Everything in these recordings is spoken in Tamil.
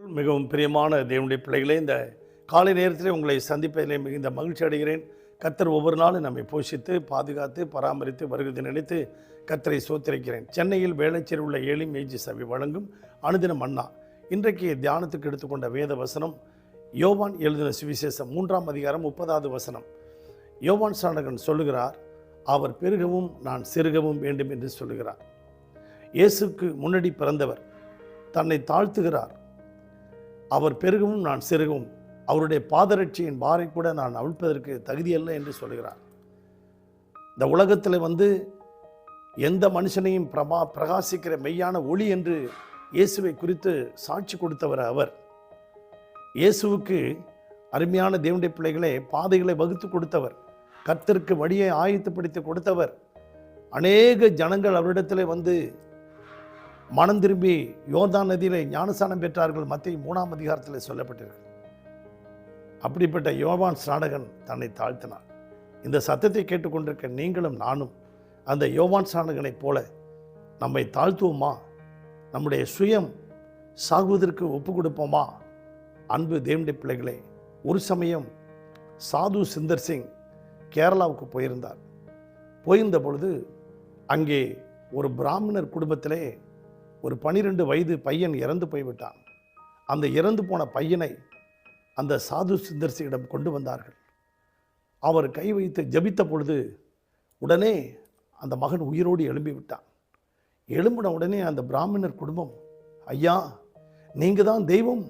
மிகவும் பிரியமான தேவனுடைய பிள்ளைகளே இந்த காலை நேரத்திலே உங்களை சந்திப்பதிலே மிகுந்த மகிழ்ச்சி அடைகிறேன். கத்தர் ஒவ்வொரு நாளும் நம்மை போஷித்து பாதுகாத்து பராமரித்து வருகிறது நினைத்து கத்தரை சோத்திருக்கிறேன் சென்னையில் வேளச்சேரி உள்ள ஏழி மேஜி சபை வழங்கும் அனுதினம் அண்ணா. இன்றைக்கு தியானத்துக்கு எடுத்துக்கொண்ட வேத வசனம் யோவான் எழுதின சுவிசேஷம் மூன்றாம் அதிகாரம் முப்பதாவது வசனம். யோவான் சாணகன் சொல்லுகிறார் அவர் பெருகவும் நான் சிறுகவும் வேண்டும் என்று சொல்லுகிறார். இயேசுக்கு முன்னாடி பிறந்தவர் தன்னை தாழ்த்துகிறார். அவர் பெருகவும் நான் சிறுகவும். அவருடைய பாதரட்சியின் பாரை கூட நான் அவிழ்ப்பதற்கு தகுதியல்ல என்று சொல்கிறார். இந்த உலகத்தில் வந்து எந்த மனுஷனையும் பிரபா பிரகாசிக்கிற மெய்யான ஒளி என்று இயேசுவை குறித்து சாட்சி கொடுத்தவர் அவர். இயேசுவுக்கு அருமையான தேவனுடைய பிள்ளைகளே பாதைகளை வகுத்து கொடுத்தவர். கர்த்தருக்கு வழியை ஆயத்தப்படுத்தி கொடுத்தவர். அநேக ஜனங்கள் அவரிடத்தில் வந்து மனம் திரும்பி யோர்தான் நதியிலே ஞானஸ்தானம் பெற்றார்கள். மத்திய மூணாம் அதிகாரத்தில் சொல்லப்பட்டிருக்கு. அப்படிப்பட்ட யோவான் ஸ்நாடகன் தன்னை தாழ்த்தினார் இந்த சத்தத்தை கேட்டுக்கொண்டிருக்க நீங்களும் நானும் அந்த யோவான் ஸ்நாடகனைப் போல நம்மை தாழ்த்துவோமா? நம்முடைய சுயம் சாகுவதற்கு ஒப்பு கொடுப்போமா? அன்பு தேவனுடைய பிள்ளைகளே ஒரு சமயம் சாது சுந்தர் சிங் கேரளாவுக்கு போயிருந்தார். போயிருந்த பொழுது அங்கே ஒரு பிராமணர் குடும்பத்திலே ஒரு பனிரெண்டு வயது பையன் இறந்து போய்விட்டான். அந்த இறந்து போன பையனை அந்த சாது சுந்தர்சியிடம் கொண்டு வந்தார்கள். அவர் கை வைத்து ஜபித்த பொழுது உடனே அந்த மகன் உயிரோடு எழும்பி விட்டான் எழும்பின உடனே அந்த பிராமணர் குடும்பம் ஐயா நீங்கள் தான் தெய்வம்.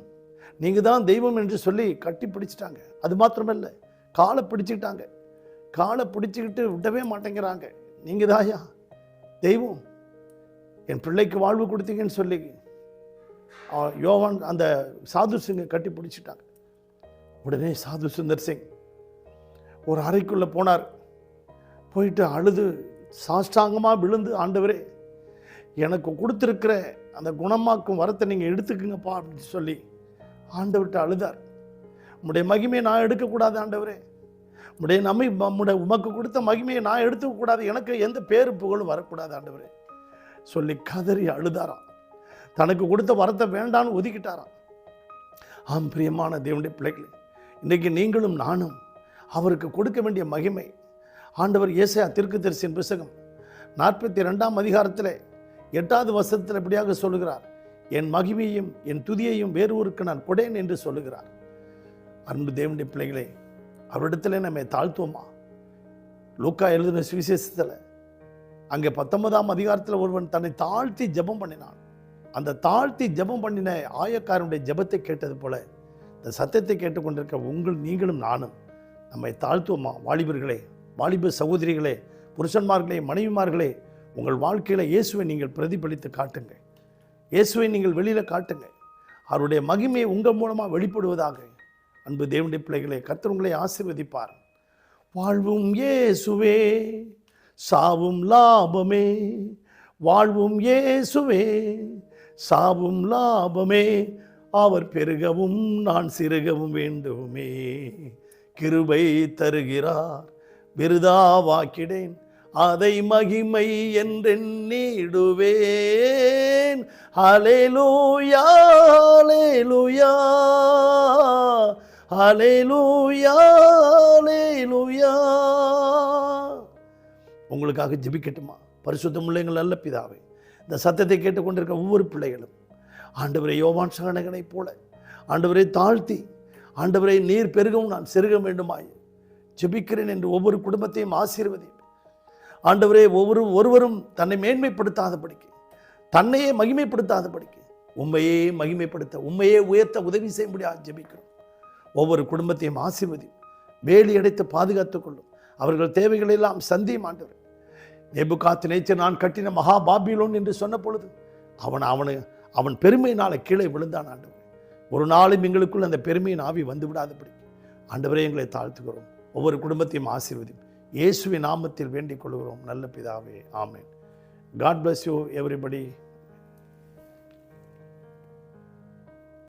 நீங்கள் தான் தெய்வம் என்று சொல்லி கட்டி பிடிச்சிட்டாங்க. அது மாத்திரமல்ல காலை பிடிச்சிக்கிட்டாங்க. காலை பிடிச்சிக்கிட்டு விடவே மாட்டேங்கிறாங்க. நீங்கள் தான் ஐயா தெய்வம். என் பிள்ளைக்கு வாழ்வு கொடுத்தீங்கன்னு சொல்லி யோவான் அந்த சாது சிங்கை கட்டி பிடிச்சிட்டாங்க. உடனே சாது சுந்தர் சிங் ஒரு அறைக்குள்ளே போனார். போயிட்டு அழுது சாஷ்டாங்கமாக விழுந்து ஆண்டவரே எனக்கு கொடுத்துருக்கிற அந்த குணமாக்கும் வரத்தை நீங்கள் எடுத்துக்குங்கப்பா அப்படின்னு சொல்லி ஆண்டவர்கிட்ட அழுதார். உடைய மகிமையை நான் எடுக்கக்கூடாது ஆண்டவரே. உடைய நம்மை உம்முடைய உமக்கு கொடுத்த மகிமையை நான் எடுத்துக்கக்கூடாது. எனக்கு எந்த பேரு புகழும் வரக்கூடாது ஆண்டவரே. சொல்லி கதறி அழுதாராம். தனக்கு கொடுத்த வரத்தை வேண்டான்னு ஒதுக்கிட்டாராம். ஆம் பிரியமான தேவனுடைய பிள்ளைகளே இன்றைக்கு நீங்களும் நானும் அவருக்கு கொடுக்க வேண்டிய மகிமை. ஆண்டவர் ஏசையா தரிசின் புசகம் நாற்பத்தி ரெண்டாம் அதிகாரத்தில் எட்டாவது வசத்தில் இப்படியாக சொல்லுகிறார் என் மகிமையும் என் துதியையும் வேறு ஊருக்கு நான் கொடேன் என்று சொல்லுகிறார். அன்பு தேவனுடைய பிள்ளைகளே அவரிடத்துல நம்மை தாழ்த்துவோமா? லூக்கா எழுதின சுவிசேஷத்தில் அங்கே பத்தொன்பதாம் அதிகாரத்தில் ஒருவன் தன்னை தாழ்த்தி ஜெபம் பண்ணினான். அந்த தாழ்த்தி ஜெபம் பண்ணின ஆயக்காரனுடைய ஜபத்தை கேட்டது போல இந்த சத்தத்தை கேட்டுக்கொண்டிருக்க உங்கள் நீங்களும் நானும் நம்மை தாழ்த்துவோமா? வாலிபர்களே வாலிப சகோதரிகளே புருஷன்மார்களே மனைவிமார்களே உங்கள் வாழ்க்கையில் இயேசுவை நீங்கள் பிரதிபலித்து காட்டுங்க இயேசுவை நீங்கள் வெளியில் காட்டுங்க அவருடைய மகிமையை உங்கள் மூலமாக வெளிப்படுவதாக அன்பு தேவனுடைய பிள்ளைகளே கத்தர் உங்களை ஆசீர்வதிப்பார். வாழ்வும் இயேசுவே. சாவும் லாபமே வாழ்வும் இயேசுவே சாவும் லாபமே அவர் பெருகவும் நான் சிறுகவும் வேண்டுமே. கிருபை தருகிறார் விருதாவாக்கிடேன் அதை மகிமை என்றெண்ணிடுவேன் அலேலூயா ஹalleluya அலேலூயா ஹalleluya. உங்களுக்காக ஜெபிக்கட்டுமா? பரிசுத்தமுள்ள எங்கள் நல்ல பிதாவே இந்த சத்தத்தை கேட்டுக்கொண்டிருக்க ஒவ்வொரு பிள்ளைகளும் ஆண்டவரை யோவான் சகனகனைப் போல ஆண்டவரை தாழ்த்தி ஆண்டவரை நீர் பெருகவும் நான் செருக வேண்டுமாய் ஜெபிக்கிறேன் என்று ஒவ்வொரு குடும்பத்தையும் ஆசீர்வதி ஆண்டவரே ஒவ்வொரு ஒருவரும் தன்னை மேன்மைப்படுத்தாத படிக்கு தன்னையே மகிமைப்படுத்தாத படிக்கு உண்மையே மகிமைப்படுத்த உண்மையே உயர்த்த உதவி செய்யும்படி ஜெபிக்கிறோம். ஒவ்வொரு குடும்பத்தையும் ஆசீர்வதி வேலி அடைத்து பாதுகாத்துக் கொள்ளும். அவர்கள் தேவைகளெல்லாம் சந்தியும் ஆண்டவர். நேபுகாத்து நேச்சர் நான் கட்டின மகா பாபிலோன் என்று சொன்ன பொழுது அவன் அவனு அவன் பெருமையினால் கீழே விழுந்தான் ஆண்டவர். ஒரு நாளும் எங்களுக்குள் அந்த பெருமையின் ஆவி வந்து விடாதபடி. ஆண்டவரே எங்களை தாழ்த்துகிறோம். ஒவ்வொரு குடும்பத்தையும் ஆசீர்வதியும் இயேசுவின் நாமத்தில் வேண்டிக் கொள்கிறோம். நல்ல பிதாவே ஆமேன். God bless you everybody